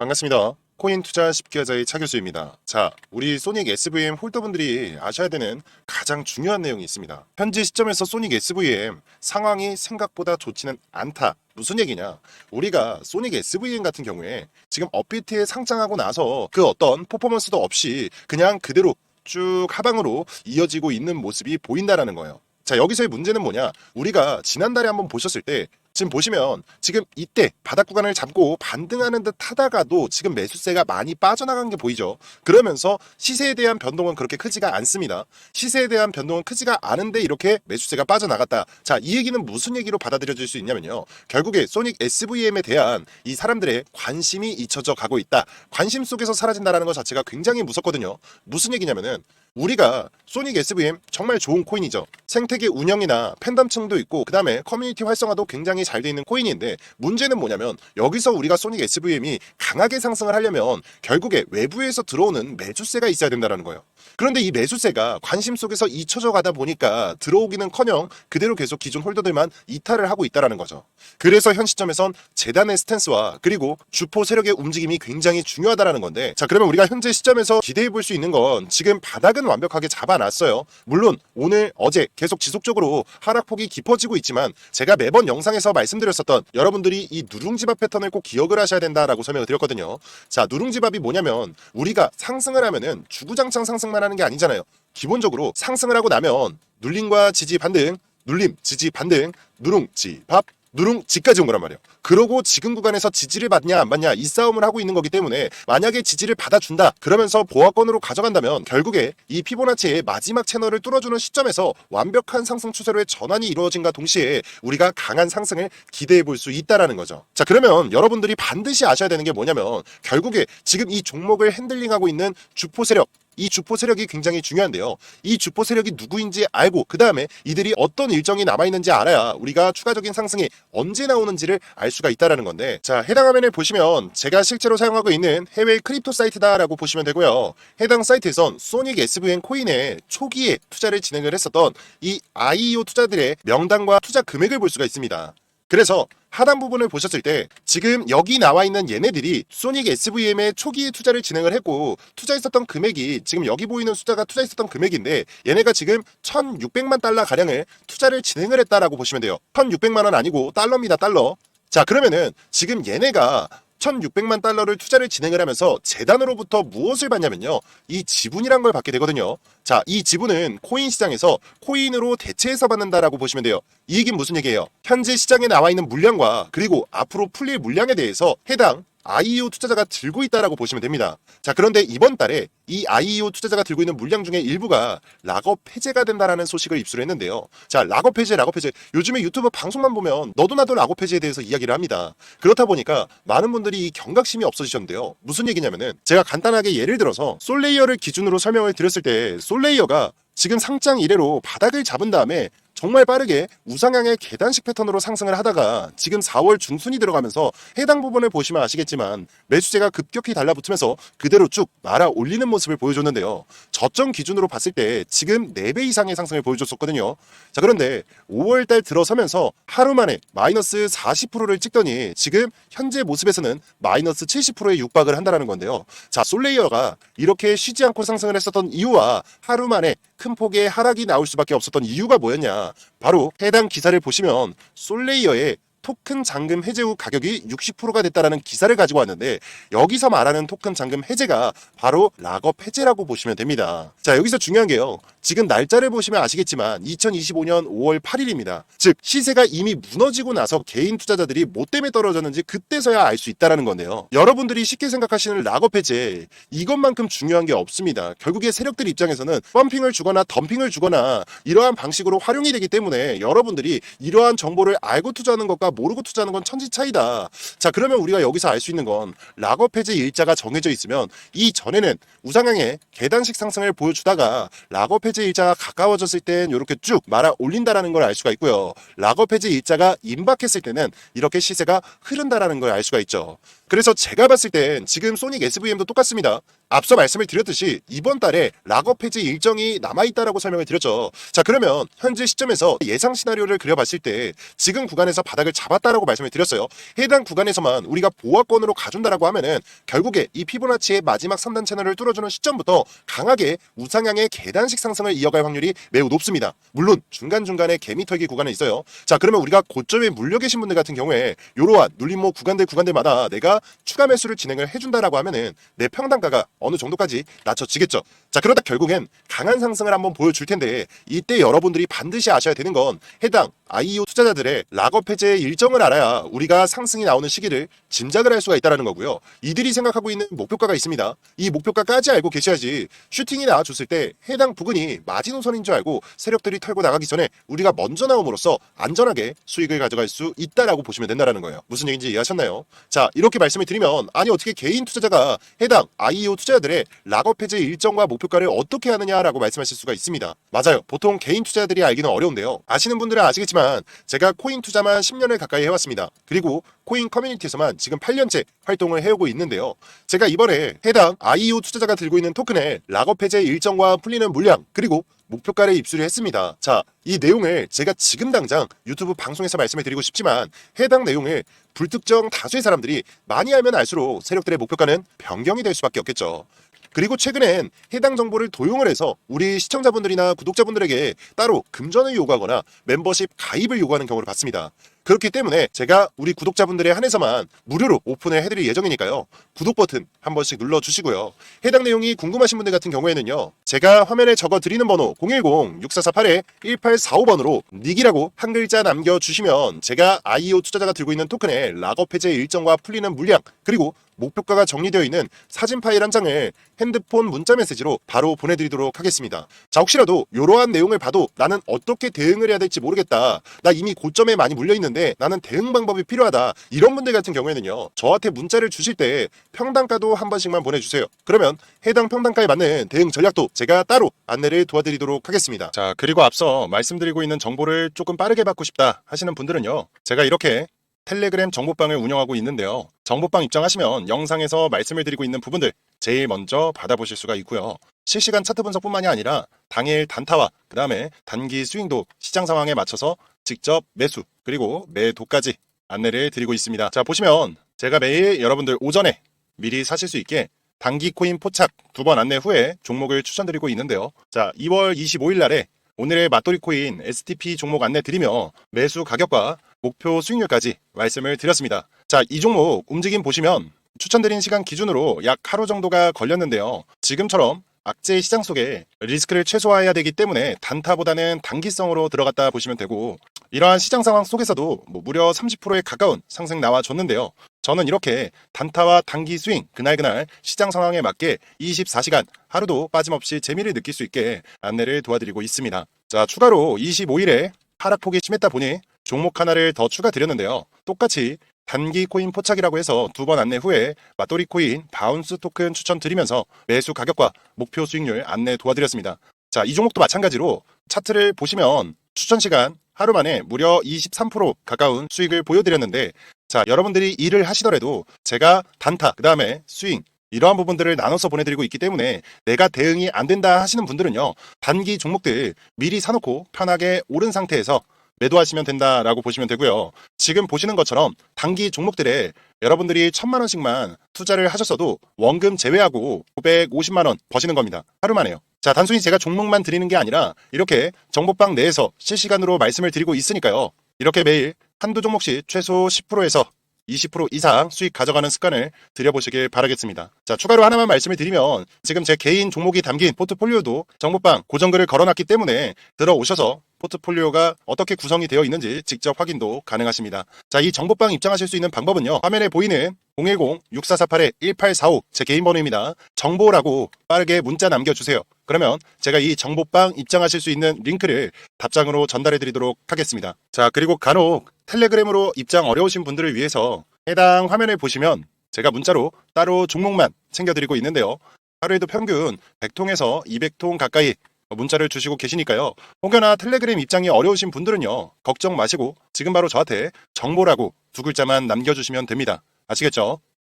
반갑습니다. 코인 투자 쉽게 하자의 차 교수입니다. 자, 우리 소닉 SVM 홀더분들이 아셔야 되는 가장 중요한 내용이 있습니다. 현재 시점에서 소닉 SVM 상황이 생각보다 좋지는 않다. 무슨 얘기냐? 우리가 소닉 SVM 같은 경우에 지금 업비트에 상장하고 나서 그 어떤 퍼포먼스도 없이 그냥 그대로 쭉 하방으로 이어지고 있는 모습이 보인다라는 거예요. 자, 여기서의 문제는 뭐냐? 우리가 지난달에 한번 보셨을 때 지금 보시면 지금 이때 바닥 구간을 잡고 반등하는 듯 하다가도 지금 매수세가 많이 빠져나간 게 보이죠. 그러면서 시세에 대한 변동은 그렇게 크지가 않습니다. 시세에 대한 변동은 크지가 않은데 이렇게 매수세가 빠져나갔다. 자, 이 얘기는 무슨 얘기로 받아들여질 수 있냐면요. 결국에 소닉 SVM에 대한 이 사람들의 관심이 잊혀져 가고 있다. 관심 속에서 사라진다라는 것 자체가 굉장히 무섭거든요. 무슨 얘기냐면은 우리가 소닉 SVM 정말 좋은 코인이죠. 생태계 운영이나 팬덤층도 있고 그 다음에 커뮤니티 활성화도 굉장히 잘 돼 있는 코인인데 문제는 뭐냐면 여기서 우리가 소닉 SVM이 강하게 상승을 하려면 결국에 외부에서 들어오는 매수세가 있어야 된다는 거예요. 그런데 이 매수세가 관심 속에서 잊혀져 가다 보니까 들어오기는커녕 그대로 계속 기존 홀더들만 이탈을 하고 있다라는 거죠. 그래서 현 시점에선 재단의 스탠스와 그리고 주포 세력의 움직임이 굉장히 중요하다라는 건데 자 그러면 우리가 현재 시점에서 기대해 볼 수 있는 건 지금 바닥은 완벽하게 잡아놨어요. 물론 오늘 어제 계속 지속적으로 하락폭이 깊어지고 있지만 제가 매번 영상에서 말씀드렸었던 여러분들이 이 누룽지밥 패턴을 꼭 기억을 하셔야 된다라고 설명을 드렸거든요. 자 누룽지밥이 뭐냐면 우리가 상승을 하면은 주구장창 상승 만 하는 게 아니잖아요. 기본적으로 상승을 하고 나면 눌림과 지지 반등, 눌림, 지지 반등, 누룽 지, 밥, 누룽 지까지 온 거란 말이에요. 그러고 지금 구간에서 지지를 받냐 안 받냐 이 싸움을 하고 있는 거기 때문에 만약에 지지를 받아준다 그러면서 보합권으로 가져간다면 결국에 이 피보나치의 마지막 채널을 뚫어주는 시점에서 완벽한 상승 추세로의 전환이 이루어진과 동시에 우리가 강한 상승을 기대해 볼 수 있다라는 거죠. 자 그러면 여러분들이 반드시 아셔야 되는 게 뭐냐면 결국에 지금 이 종목을 핸들링하고 있는 주포 세력 이 주포 세력이 굉장히 중요한데요. 이 주포 세력이 누구인지 알고 그 다음에 이들이 어떤 일정이 남아 있는지 알아야 우리가 추가적인 상승이 언제 나오는지를 알 수가 있다라는 건데 자 해당 화면을 보시면 제가 실제로 사용하고 있는 해외 크립토 사이트다라고 보시면 되고요. 해당 사이트에선 소닉 SVN 코인에 초기에 투자를 진행을 했었던 이 IEO 투자들의 명단과 투자 금액을 볼 수가 있습니다. 그래서 하단 부분을 보셨을 때 지금 여기 나와 있는 얘네들이 소닉 SVM에 초기에 투자를 진행을 했고 투자했었던 금액이 지금 여기 보이는 숫자가 투자했었던 금액인데 얘네가 지금 1,600만 달러 가량을 투자를 진행을 했다라고 보시면 돼요. 1,600만 원 아니고 달러입니다. 달러. 자 그러면은 지금 얘네가 1,600만 달러를 투자를 진행을 하면서 재단으로부터 무엇을 받냐면요. 이 지분이란 걸 받게 되거든요. 자, 이 지분은 코인 시장에서 코인으로 대체해서 받는다라고 보시면 돼요. 이 얘기는 무슨 얘기예요? 현재 시장에 나와 있는 물량과 그리고 앞으로 풀릴 물량에 대해서 해당 IEO 투자자가 들고 있다라고 보시면 됩니다. 자, 그런데 이번 달에 이 IEO 투자자가 들고 있는 물량 중에 일부가 락업 폐지가 된다라는 소식을 입수를 했는데요. 자, 락업 폐지, 락업 폐지. 요즘에 유튜브 방송만 보면 너도 나도 락업 폐지에 대해서 이야기를 합니다. 그렇다 보니까 많은 분들이 이 경각심이 없어지셨는데요. 무슨 얘기냐면은 제가 간단하게 예를 들어서 솔레이어를 기준으로 설명을 드렸을 때 솔레이어가 지금 상장 이래로 바닥을 잡은 다음에 정말 빠르게 우상향의 계단식 패턴으로 상승을 하다가 지금 4월 중순이 들어가면서 해당 부분을 보시면 아시겠지만 매수세가 급격히 달라붙으면서 그대로 쭉 말아 올리는 모습을 보여줬는데요. 저점 기준으로 봤을 때 지금 4배 이상의 상승을 보여줬었거든요. 자 그런데 5월달 들어서면서 하루 만에 마이너스 40%를 찍더니 지금 현재 모습에서는 마이너스 70%에 육박을 한다는 건데요. 자 솔레이어가 이렇게 쉬지 않고 상승을 했었던 이유와 하루 만에 큰 폭의 하락이 나올 수밖에 없었던 이유가 뭐였냐? 바로 해당 기사를 보시면 솔레이어의 토큰 잔금 해제 후 가격이 60%가 됐다라는 기사를 가지고 왔는데 여기서 말하는 토큰 잔금 해제가 바로 락업 해제라고 보시면 됩니다. 자 여기서 중요한 게요. 지금 날짜를 보시면 아시겠지만 2025년 5월 8일입니다. 즉 시세가 이미 무너지고 나서 개인 투자자들이 뭐 때문에 떨어졌는지 그때서야 알 수 있다라는 건데요. 여러분들이 쉽게 생각하시는 락업 해제 이것만큼 중요한 게 없습니다. 결국에 세력들 입장에서는 펌핑을 주거나 덤핑을 주거나 이러한 방식으로 활용이 되기 때문에 여러분들이 이러한 정보를 알고 투자하는 것과 모르고 투자하는 건 천지 차이다. 자 그러면 우리가 여기서 알 수 있는 건 락업 해제 일자가 정해져 있으면 이 전에는 우상향의 계단식 상승을 보여주다가 락업 해제 일자가 가까워졌을 땐 이렇게 쭉 말아 올린다라는 걸 알 수가 있고요. 락업 해제 일자가 임박했을 때는 이렇게 시세가 흐른다라는 걸 알 수가 있죠. 그래서 제가 봤을 땐 지금 소닉 SVM도 똑같습니다. 앞서 말씀을 드렸듯이 이번 달에 락업 해지 일정이 남아있다라고 설명을 드렸죠. 자, 그러면 현재 시점에서 예상 시나리오를 그려봤을 때 지금 구간에서 바닥을 잡았다라고 말씀을 드렸어요. 해당 구간에서만 우리가 보합권으로 가준다라고 하면은 결국에 이 피보나치의 마지막 3단 채널을 뚫어주는 시점부터 강하게 우상향의 계단식 상승을 이어갈 확률이 매우 높습니다. 물론 중간중간에 개미털기 구간은 있어요. 자, 그러면 우리가 고점에 물려 계신 분들 같은 경우에 이러한 눌림목 구간들 구간들마다 내가 추가 매수를 진행을 해준다라고 하면은 내 평단가가 어느 정도까지 낮춰지겠죠. 자, 그러다 결국엔 강한 상승을 한번 보여줄 텐데 이때 여러분들이 반드시 아셔야 되는 건 해당 IEO 투자자들의 락업 해제 일정을 알아야 우리가 상승이 나오는 시기를 짐작을 할 수가 있다는 거고요. 이들이 생각하고 있는 목표가가 있습니다. 이 목표가까지 알고 계셔야지 슈팅이 나와줬을 때 해당 부근이 마지노선인 줄 알고 세력들이 털고 나가기 전에 우리가 먼저 나옴으로써 안전하게 수익을 가져갈 수 있다라고 보시면 된다는 거예요. 무슨 얘기인지 이해하셨나요? 자, 이렇게 말씀 을 드리면 아니 어떻게 개인 투자자가 해당 IEO 투자자들의 락업 해제 일정과 목표가를 어떻게 하느냐라고 말씀하실 수가 있습니다. 맞아요. 보통 개인 투자자들이 알기는 어려운데요. 아시는 분들은 아시겠지만 제가 코인 투자만 10년을 가까이 해왔습니다. 그리고 코인 커뮤니티에서만 지금 8년째 활동을 해오고 있는데요. 제가 이번에 해당 IEO 투자자가 들고 있는 토큰의 락업 해제 일정과 풀리는 물량 그리고 목표가를 입수를 했습니다. 자, 이 내용을 제가 지금 당장 유튜브 방송에서 말씀을 드리고 싶지만 해당 내용을 불특정 다수의 사람들이 많이 알면 알수록 세력들의 목표가는 변경이 될 수밖에 없겠죠. 그리고 최근엔 해당 정보를 도용을 해서 우리 시청자분들이나 구독자분들에게 따로 금전을 요구하거나 멤버십 가입을 요구하는 경우를 봤습니다. 그렇기 때문에 제가 우리 구독자분들에 한해서만 무료로 오픈을 해드릴 예정이니까요. 구독 버튼 한 번씩 눌러주시고요. 해당 내용이 궁금하신 분들 같은 경우에는요. 제가 화면에 적어드리는 번호 010-6448-1845번으로 닉이라고 한 글자 남겨주시면 제가 IEO 투자자가 들고 있는 토큰의 락업 해제 일정과 풀리는 물량 그리고 목표가가 정리되어 있는 사진 파일 한 장을 핸드폰 문자 메시지로 바로 보내드리도록 하겠습니다. 자 혹시라도 이러한 내용을 봐도 나는 어떻게 대응을 해야 될지 모르겠다. 나 이미 고점에 많이 물려 있는데 나는 대응 방법이 필요하다. 이런 분들 같은 경우에는요. 저한테 문자를 주실 때 평단가도 한 번씩만 보내주세요. 그러면 해당 평단가에 맞는 대응 전략도 제가 따로 안내를 도와드리도록 하겠습니다. 자 그리고 앞서 말씀드리고 있는 정보를 조금 빠르게 받고 싶다 하시는 분들은요. 제가 이렇게 텔레그램 정보방을 운영하고 있는데요. 정보방 입장하시면 영상에서 말씀을 드리고 있는 부분들 제일 먼저 받아보실 수가 있고요. 실시간 차트 분석뿐만이 아니라 당일 단타와 그 다음에 단기 스윙도 시장 상황에 맞춰서 직접 매수 그리고 매도까지 안내를 드리고 있습니다. 자 보시면 제가 매일 여러분들 오전에 미리 사실 수 있게 단기 코인 포착 두 번 안내 후에 종목을 추천드리고 있는데요. 자 2월 25일 날에 오늘의 맞돌이 코인 STP 종목 안내 드리며 매수 가격과 목표 수익률까지 말씀을 드렸습니다. 자, 이 종목 움직임 보시면 추천드린 시간 기준으로 약 하루 정도가 걸렸는데요. 지금처럼 악재 시장 속에 리스크를 최소화해야 되기 때문에 단타보다는 단기성으로 들어갔다 보시면 되고 이러한 시장 상황 속에서도 뭐 무려 30%에 가까운 상승 나와줬는데요. 저는 이렇게 단타와 단기 스윙 그날그날 시장 상황에 맞게 24시간 하루도 빠짐없이 재미를 느낄 수 있게 안내를 도와드리고 있습니다. 자, 추가로 25일에 하락폭이 심했다 보니 종목 하나를 더 추가드렸는데요. 똑같이 단기 코인 포착이라고 해서 두 번 안내 후에 맞돌이 코인 바운스 토큰 추천드리면서 매수 가격과 목표 수익률 안내 도와드렸습니다. 자, 이 종목도 마찬가지로 차트를 보시면 추천 시간 하루 만에 무려 23% 가까운 수익을 보여드렸는데 자, 여러분들이 일을 하시더라도 제가 단타, 그 다음에 스윙, 이러한 부분들을 나눠서 보내드리고 있기 때문에 내가 대응이 안 된다 하시는 분들은요, 단기 종목들 미리 사놓고 편하게 오른 상태에서 매도하시면 된다라고 보시면 되고요. 지금 보시는 것처럼 단기 종목들에 여러분들이 천만 원씩만 투자를 하셨어도 원금 제외하고 550만 원 버시는 겁니다. 하루 만에요. 자, 단순히 제가 종목만 드리는 게 아니라 이렇게 정보방 내에서 실시간으로 말씀을 드리고 있으니까요. 이렇게 매일 한두 종목씩 최소 10%에서 20% 이상 수익 가져가는 습관을 들여보시길 바라겠습니다. 자, 추가로 하나만 말씀을 드리면 지금 제 개인 종목이 담긴 포트폴리오도 정보방 고정글을 걸어놨기 때문에 들어오셔서 포트폴리오가 어떻게 구성이 되어 있는지 직접 확인도 가능하십니다. 자, 이 정보방 입장하실 수 있는 방법은요. 화면에 보이는 010-6448-1845 제 개인 번호입니다. 정보라고 빠르게 문자 남겨주세요. 그러면 제가 이 정보방 입장하실 수 있는 링크를 답장으로 전달해 드리도록 하겠습니다. 자, 그리고 간혹 텔레그램으로 입장 어려우신 분들을 위해서 해당 화면에 보시면 제가 문자로 따로 종목만 챙겨드리고 있는데요. 하루에도 평균 100통에서 200통 가까이 문자를 주시고 계시니까요. 혹여나 텔레그램 입장이 어려우신 분들은요. 걱정 마시고 지금 바로 저한테 정보라고 두 글자만 남겨주시면 됩니다. 아시겠죠?